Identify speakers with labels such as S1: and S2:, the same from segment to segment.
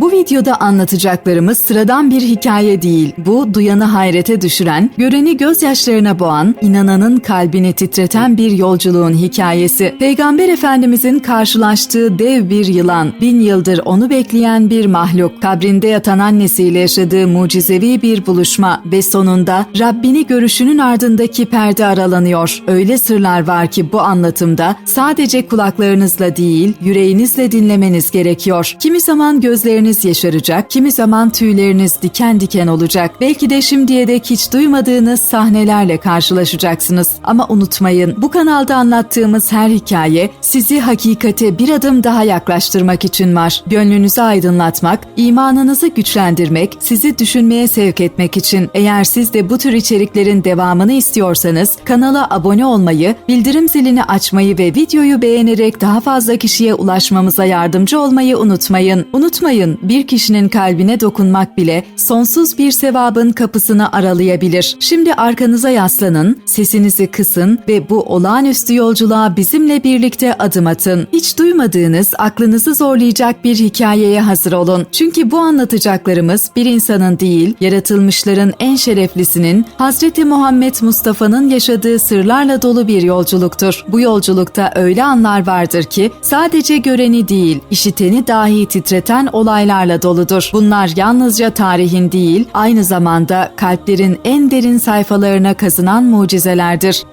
S1: Bu videoda anlatacaklarımız sıradan bir hikaye değil. Bu duyanı hayrete düşüren, göreni gözyaşlarına boğan, inananın kalbini titreten bir yolculuğun hikayesi. Peygamber Efendimizin karşılaştığı dev bir yılan, bin yıldır onu bekleyen bir mahluk, kabrinde yatan annesiyle yaşadığı mucizevi bir buluşma ve sonunda Rabbini görüşünün ardındaki perde aralanıyor. Öyle sırlar var ki bu anlatımda sadece kulaklarınızla değil, yüreğinizle dinlemeniz gerekiyor. Kimi zaman gözleriniz yaşaracak, kimi zaman tüyleriniz diken diken olacak. Belki de şimdiye dek hiç duymadığınız sahnelerle karşılaşacaksınız. Ama unutmayın, bu kanalda anlattığımız her hikaye sizi hakikate bir adım daha yaklaştırmak için var. Gönlünüzü aydınlatmak, imanınızı güçlendirmek, sizi düşünmeye sevk etmek için. Eğer siz de bu tür içeriklerin devamını istiyorsanız kanala abone olmayı, bildirim zilini açmayı ve videoyu beğenerek daha fazla kişiye ulaşmamıza yardımcı olmayı unutmayın. Unutmayın, bir kişinin kalbine dokunmak bile sonsuz bir sevabın kapısını aralayabilir. Şimdi arkanıza yaslanın, sesinizi kısın ve bu olağanüstü yolculuğa bizimle birlikte adım atın. Hiç duymadığınız, aklınızı zorlayacak bir hikayeye hazır olun. Çünkü bu anlatacaklarımız bir insanın değil, yaratılmışların en şereflisinin Hazreti Muhammed Mustafa'nın yaşadığı sırlarla dolu bir yolculuktur. Bu yolculukta öyle anlar vardır ki sadece göreni değil, işiteni dahi titreten olaylarla doludur. Bunlar yalnızca tarihin değil, aynı zamanda kalplerin en derin sayfalarına kazınan mucizelerdir.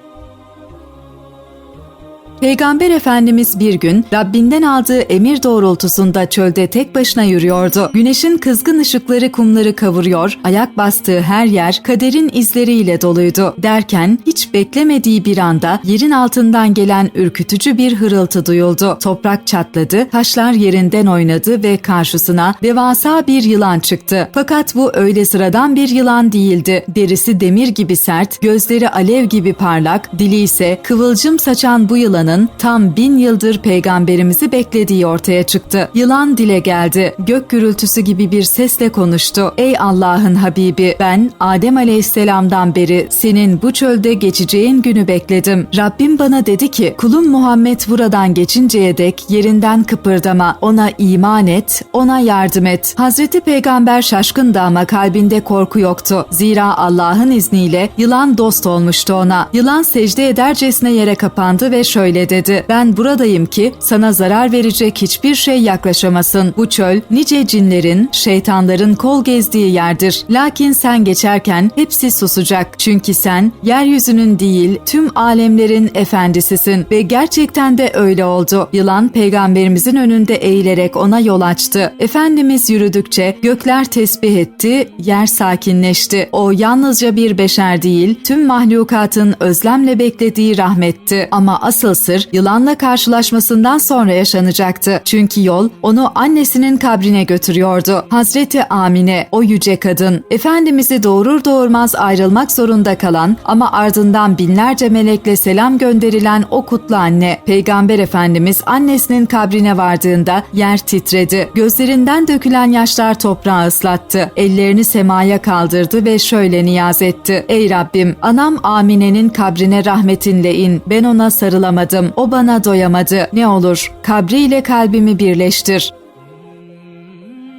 S1: Peygamber Efendimiz bir gün Rabbinden aldığı emir doğrultusunda çölde tek başına yürüyordu. Güneşin kızgın ışıkları kumları kavuruyor, ayak bastığı her yer kaderin izleriyle doluydu. Derken hiç beklemediği bir anda yerin altından gelen ürkütücü bir hırıltı duyuldu. Toprak çatladı, taşlar yerinden oynadı ve karşısına devasa bir yılan çıktı. Fakat bu öyle sıradan bir yılan değildi. Derisi demir gibi sert, gözleri alev gibi parlak, dili ise kıvılcım saçan bu yılanın tam bin yıldır peygamberimizi beklediği ortaya çıktı. Yılan dile geldi. Gök gürültüsü gibi bir sesle konuştu. Ey Allah'ın Habibi ben Adem Aleyhisselam'dan beri senin bu çölde geçeceğin günü bekledim. Rabbim bana dedi ki kulum Muhammed buradan geçinceye dek yerinden kıpırdama. Ona iman et, ona yardım et. Hazreti Peygamber şaşkındı ama kalbinde korku yoktu. Zira Allah'ın izniyle yılan dost olmuştu ona. Yılan secde edercesine yere kapandı ve şöyle dedi. Ben buradayım ki sana zarar verecek hiçbir şey yaklaşamasın. Bu çöl nice cinlerin, şeytanların kol gezdiği yerdir. Lakin sen geçerken hepsi susacak. Çünkü sen yeryüzünün değil tüm alemlerin efendisisin ve gerçekten de öyle oldu. Yılan peygamberimizin önünde eğilerek ona yol açtı. Efendimiz yürüdükçe gökler tesbih etti, yer sakinleşti. O yalnızca bir beşer değil, tüm mahlukatın özlemle beklediği rahmetti. Ama asıl sır yılanla karşılaşmasından sonra yaşanacaktı. Çünkü yol onu annesinin kabrine götürüyordu. Hazreti Amine, o yüce kadın, Efendimiz'i doğurur doğurmaz ayrılmak zorunda kalan ama ardından binlerce melekle selam gönderilen o kutlu anne. Peygamber Efendimiz annesinin kabrine vardığında yer titredi. Gözlerinden dökülen yaşlar toprağı ıslattı. Ellerini semaya kaldırdı ve şöyle niyaz etti. Ey Rabbim, anam Amine'nin kabrine rahmetinle in. Ben ona sarılamadım. O bana doyamadı. Ne olur kabriyle kalbimi birleştir.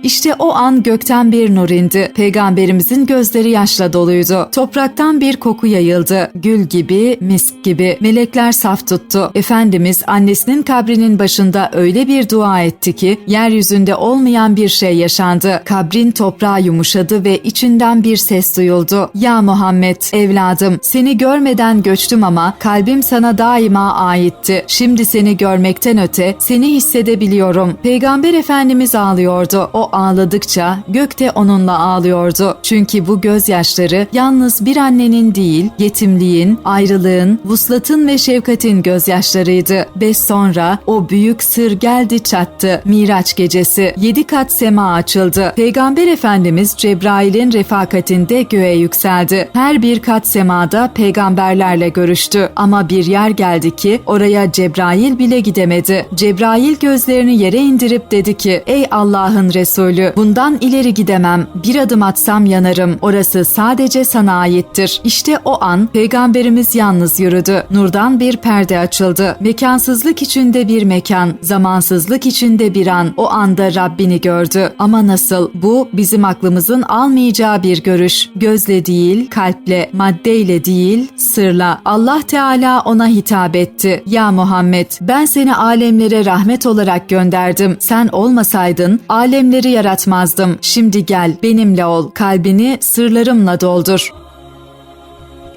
S1: İşte o an gökten bir nur indi. Peygamberimizin gözleri yaşla doluydu. Topraktan bir koku yayıldı. Gül gibi, misk gibi. Melekler saf tuttu. Efendimiz annesinin kabrinin başında öyle bir dua etti ki yeryüzünde olmayan bir şey yaşandı. Kabrin toprağı yumuşadı ve içinden bir ses duyuldu. Ya Muhammed, evladım, seni görmeden göçtüm ama kalbim sana daima aitti. Şimdi seni görmekten öte seni hissedebiliyorum. Peygamber Efendimiz ağlıyordu. O ağladıkça gök de onunla ağlıyordu. Çünkü bu gözyaşları yalnız bir annenin değil, yetimliğin, ayrılığın, vuslatın ve şefkatin gözyaşlarıydı. Ve sonra o büyük sır geldi çattı. Miraç gecesi. Yedi kat sema açıldı. Peygamber Efendimiz Cebrail'in refakatinde göğe yükseldi. Her bir kat semada peygamberlerle görüştü. Ama bir yer geldi ki oraya Cebrail bile gidemedi. Cebrail gözlerini yere indirip dedi ki Ey Allah'ın Resulü Resulü. Bundan ileri gidemem. Bir adım atsam yanarım. Orası sadece sana aittir. İşte o an peygamberimiz yalnız yürüdü. Nurdan bir perde açıldı. Mekansızlık içinde bir mekan, zamansızlık içinde bir an. O anda Rabbini gördü. Ama nasıl? Bu bizim aklımızın almayacağı bir görüş. Gözle değil, kalple, maddeyle değil, sırla. Allah Teala ona hitap etti. Ya Muhammed, ben seni alemlere rahmet olarak gönderdim. Sen olmasaydın alemleri yaratmazdım. Şimdi gel, benimle ol. Kalbini sırlarımla doldur.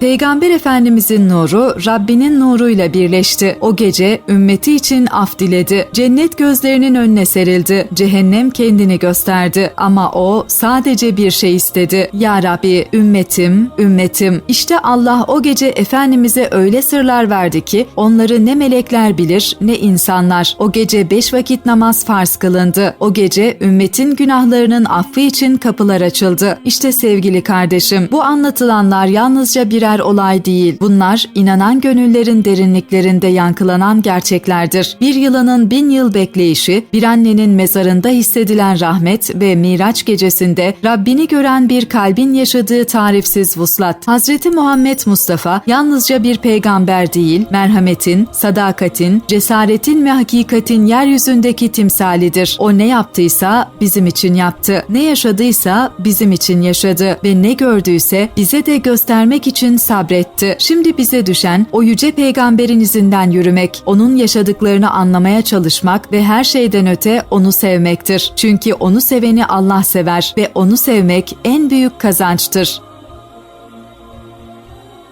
S1: Peygamber Efendimizin nuru Rabbinin nuruyla birleşti. O gece ümmeti için af diledi. Cennet gözlerinin önüne serildi. Cehennem kendini gösterdi. Ama o sadece bir şey istedi. Ya Rabbi ümmetim, ümmetim. İşte Allah o gece Efendimiz'e öyle sırlar verdi ki onları ne melekler bilir ne insanlar. O gece beş vakit namaz farz kılındı. O gece ümmetin günahlarının affı için kapılar açıldı. İşte sevgili kardeşim bu anlatılanlar yalnızca birer olay değil. Bunlar inanan gönüllerin derinliklerinde yankılanan gerçeklerdir. Bir yılanın bin yıl bekleyişi, bir annenin mezarında hissedilen rahmet ve Miraç gecesinde Rabbini gören bir kalbin yaşadığı tarifsiz vuslat. Hazreti Muhammed Mustafa yalnızca bir peygamber değil, merhametin, sadakatin, cesaretin ve hakikatin yeryüzündeki timsalidir. O ne yaptıysa bizim için yaptı. Ne yaşadıysa bizim için yaşadı ve ne gördüyse bize de göstermek için sabretti. Şimdi bize düşen o yüce peygamberin izinden yürümek, onun yaşadıklarını anlamaya çalışmak ve her şeyden öte onu sevmektir. Çünkü onu seveni Allah sever ve onu sevmek en büyük kazançtır.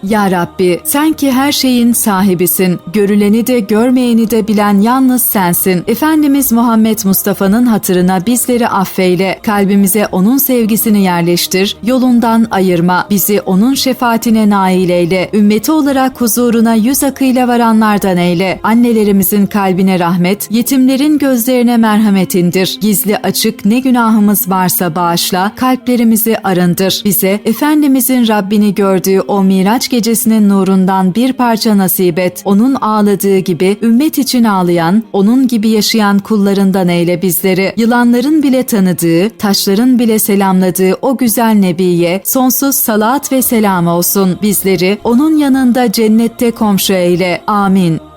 S1: Ya Rabbi, sen ki her şeyin sahibisin. Görüleni de görmeyeni de bilen yalnız sensin. Efendimiz Muhammed Mustafa'nın hatırına bizleri affeyle. Kalbimize onun sevgisini yerleştir. Yolundan ayırma. Bizi onun şefaatine nail eyle. Ümmeti olarak huzuruna yüz akıyla varanlardan eyle. Annelerimizin kalbine rahmet, yetimlerin gözlerine merhamet indir. Gizli açık ne günahımız varsa bağışla. Kalplerimizi arındır. Bize Efendimizin Rabbini gördüğü o Miraç gecesinin nurundan bir parça nasip et. Onun ağladığı gibi ümmet için ağlayan, onun gibi yaşayan kullarından eyle bizleri. Yılanların bile tanıdığı, taşların bile selamladığı o güzel Nebiye sonsuz salat ve selam olsun. Bizleri onun yanında cennette komşu eyle. Amin.